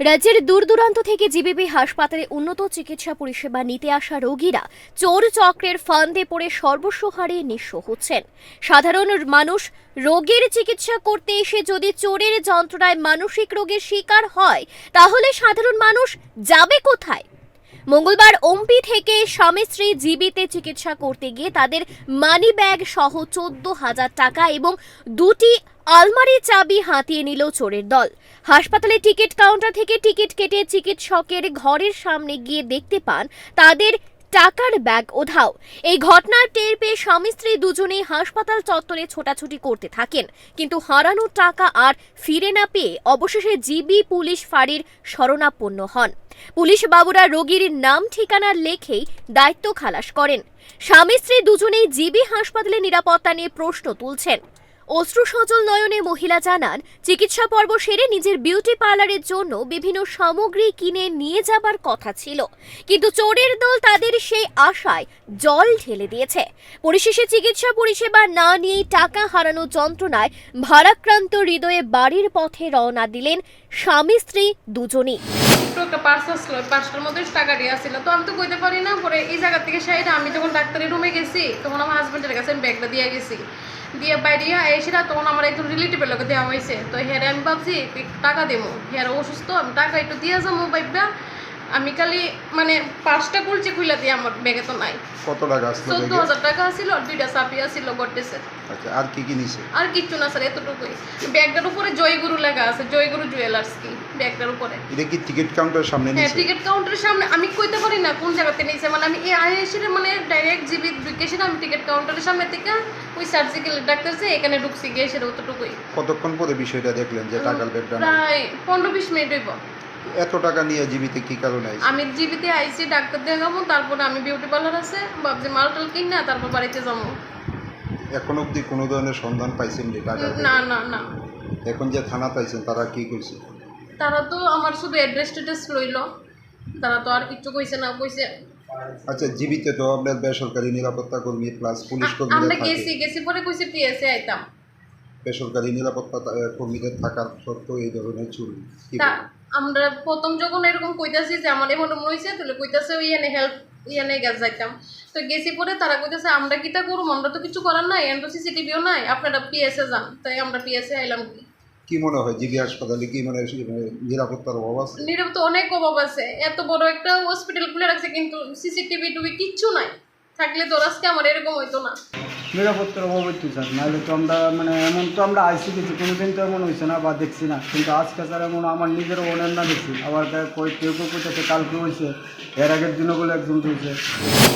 রাজ্যের দূর দূরান্ত থেকে জিবিপি হাসপাতালে উন্নত চিকিৎসা পরিষেবা নিতে আসা রোগীরা চোর চক্রের ফান্দে পড়ে সর্বস্ব হারিয়ে নিঃস্ব হচ্ছেন। সাধারণ মানুষ রোগের চিকিৎসা করতে এসে যদি চোরের যন্ত্রণায় মানসিক রোগের শিকার হয়, তাহলে সাধারণ মানুষ যাবে কোথায়? মঙ্গলবার ওমপি থেকে স্বামী স্ত্রী জীবিতে চিকিৎসা করতে গিয়ে তাদের মানি ব্যাগ সহ চোদ্দ হাজার টাকা এবং দুটি আলমারি চাবি হাতিয়ে নিল চোরের দল। হাসপাতালে টিকিট কাউন্টার থেকে টিকিট কেটে চিকিৎসকের ঘরের সামনে গিয়ে দেখতে পান তাদের টাকার ব্যাগ ওধাও। এই ঘটনার টের পেয়ে স্বামী স্ত্রী দুজনেই হাসপাতাল চত্বরে ছোটাছুটি করতে থাকেন। কিন্তু হারানো টাকা আর ফিরে না পেয়ে অবশেষে জিবি পুলিশ ফাঁড়ির শরণাপন্ন হন। পুলিশ বাবুরা রোগীর নাম, ঠিকানা লেখেই দায়িত্ব খালাস করেন। স্বামী স্ত্রী দুজনেই জিবি হাসপাতালে নিরাপত্তা নিয়ে প্রশ্ন তুলছেন। অশ্রু সজল নয়নে মহিলা জানান, চিকিৎসা পর্ব সেরে নিজের বিউটি পার্লারের জন্য বিভিন্ন সামগ্রী কিনে নিয়ে যাবার কথা ছিল। কিন্তু চোরের দল তাদের সেই আশায় জল ঢেলে দিয়েছে। পরিশেষে চিকিৎসা পরিষেবা না নিয়েই টাকা হারানো যন্ত্রণায় ভারাক্রান্ত হৃদয়ে বাড়ির পথে রওনা দিলেন স্বামী স্ত্রী দুজনই। মধ্যে টাকা দিয়ে আসছিল। তো আমি তো পারি না, পরে এই জায়গা থেকে আমি যখন ডাক্তারের রুমে গেছি, তখন আমার হাজবেন্ডের কাছে আমি ব্যাগটা দিয়ে গেছি। দিয়ে বাইরে এসে না তখন আমার একটু রিলেটিভের লোকে দেওয়া হয়েছে। তো হেরে আমি ভাবছি টাকা দেবো? হেরে অসুস্থ, আমি টাকা একটু দিয়ে যাব ভাইবা আমি খালি মানে পাঁচটা কুলচে খুলে দিয়ে আমার ব্যাগে তো নাই। কত টাকা আসলো চোদ্দ? হাজার টাকা ছিল আর দুইটা চাপি আসছিল গড্ডেসের আচ্ছা আর কি কি নিছে? আর কিচ্ছু না স্যার এতটুকুই। ব্যাগটার উপরে জয়গুরু লেখা আছে জয়গুরু জুয়েলার্স কি ব্যাগটার উপরে। এটা কি টিকিট কাউন্টার সামনে হ্যাঁ টিকিট কাউন্টারের সামনে আমি কইতে পারি না কোন জায়গাতে নিয়েছে মানে আমি এই আইএসি মানে ডাইরেক্ট জিবি ঢুকেছি আমি টিকিট কাউন্টারের সামনে থেকে ওই সার্জিক্যাল ডাক্তার যে এখানে ঢুকছি গিয়ে সেটা অতটুকুই কতক্ষণ পরে বিষয়টা দেখলেন যে টাকার ব্যাগটা প্রায় পনেরো বিশ মিনিট হইব। এত টাকা নিয়ে জীবিতে কি কারণে আইছে আমি জিবিতে আইসি ডাক্তার দেখাবো তারপরে আমি বিউটি পার্লার আছে ভাবছি মাল টাল কিনা তারপর বাড়িতে যাব। এখন অবধি কোনো ধরনের সন্ধান পাইছেন যে টাকার না না না। এখন যে থানা পাইছেন তারা কি কইছে? তারা তো আমার শুধু অ্যাড্রেস টেড্রেস রইল তারা তো আর কিছু কইছে না কইছে। আচ্ছা জীবিতে তো আপনার বেসরকারি নিরাপত্তা কর্মী প্লাস পুলিশ কর্মীরা আমরা গেছি গেছি পরে কইছে পিএসএ আইতাম। বেসরকারি নিরাপত্তা কর্মীদের থাকার সত্ত্বেও এই ধরনের চুরি? আমরা প্রথম যখন এরকম কইতাছি যে আমার এমন এমন হয়েছে তাহলে কইতাছে ওই এনে হেল্প ইয়ানে গেছ যাইতাম। তো গেছি পরে তারা কইতাছে আমরা কিতা করুম? আমরা তো কিছু করার নাই এন তো সিসিটিভিও নাই আপনারা পিএসএ যান। তাই আমরা পিএসএ আইলাম। কি কি মনে হয় জিবি হাসপাতালে কি মানে মানে নিরাপত্তার অভাব আছে? নীরব তো অনেক অভাব আছে। এত বড় একটা হসপিটাল খুলে রাখছে কিন্তু সিসিটিভি টুবি কিচ্ছু নাই। থাকলে তো আজকে আমার এরকম হইতো না। নিরাপত্তার অভাব হইতে স্যার নাহলে তো আমরা মানে এমন তো আমরা আইসি গেছি কোনোদিন তো এমন হয়েছে না বা দেখছি না। কিন্তু আজকে স্যার এমন আমার নিজের অনেক না দেখছি। আবার কই কেউ কেউ কইতেছে কালকে হয়েছে এর আগের দিনও বলে একজন হয়েছে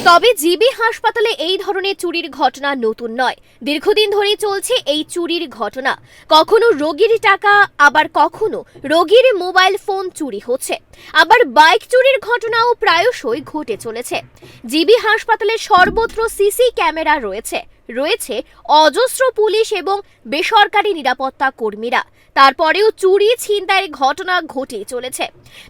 তবে জিবি হাসপাতালে এই ধরনের চুরির ঘটনা নতুন নয়। দীর্ঘদিন ধরেই চলছে এই চুরির ঘটনা। কখনো রোগীর টাকা আবার কখনো রোগীর মোবাইল ফোন চুরি হচ্ছে। আবার বাইক চুরির ঘটনাও প্রায়শই ঘটে চলেছে। জিবি হাসপাতালে সর্বত্র সিসি ক্যামেরা রয়েছে। রয়েছে অজস্র পুলিশ এবং বেসরকারি নিরাপত্তা কর্মীরা। তারপরেও চুরি ছিনতাইয়ের ঘটনা ঘটে চলেছে।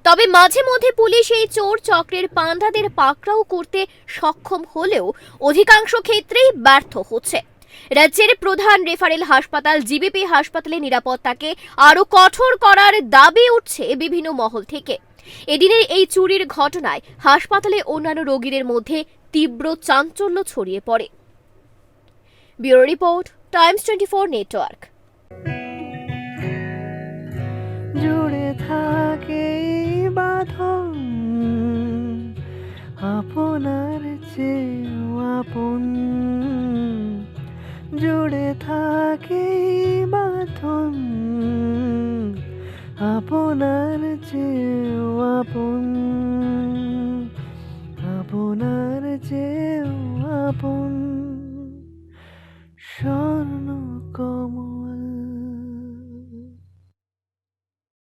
তবে মাঝে মধ্যে পুলিশ এই চোর চক্রের পান্ডাদের পাকড়াও করতে সক্ষম হলেও অধিকাংশ ক্ষেত্রেই ব্যর্থ হচ্ছে। রাজ্যের প্রধান রেফারেল হাসপাতাল, জিবিপি হাসপাতালে নিরাপত্তাকে আরও কঠোর করার দাবি উঠছে বিভিন্ন মহল থেকে। এদিনের এই চুরির ঘটনায় হাসপাতালে অন্যান্য রোগীদের মধ্যে তীব্র চাঞ্চল্য ছড়িয়ে পড়ে। Bureau report, Times twenty four network. জুড়ে থাকে বাঁধন, আপনার চেয়েও আপন। জুড়ে থাকে বাঁধন, আপনার চেয়েও আপন। চেয়েও আপন স্বর্ণ কমল।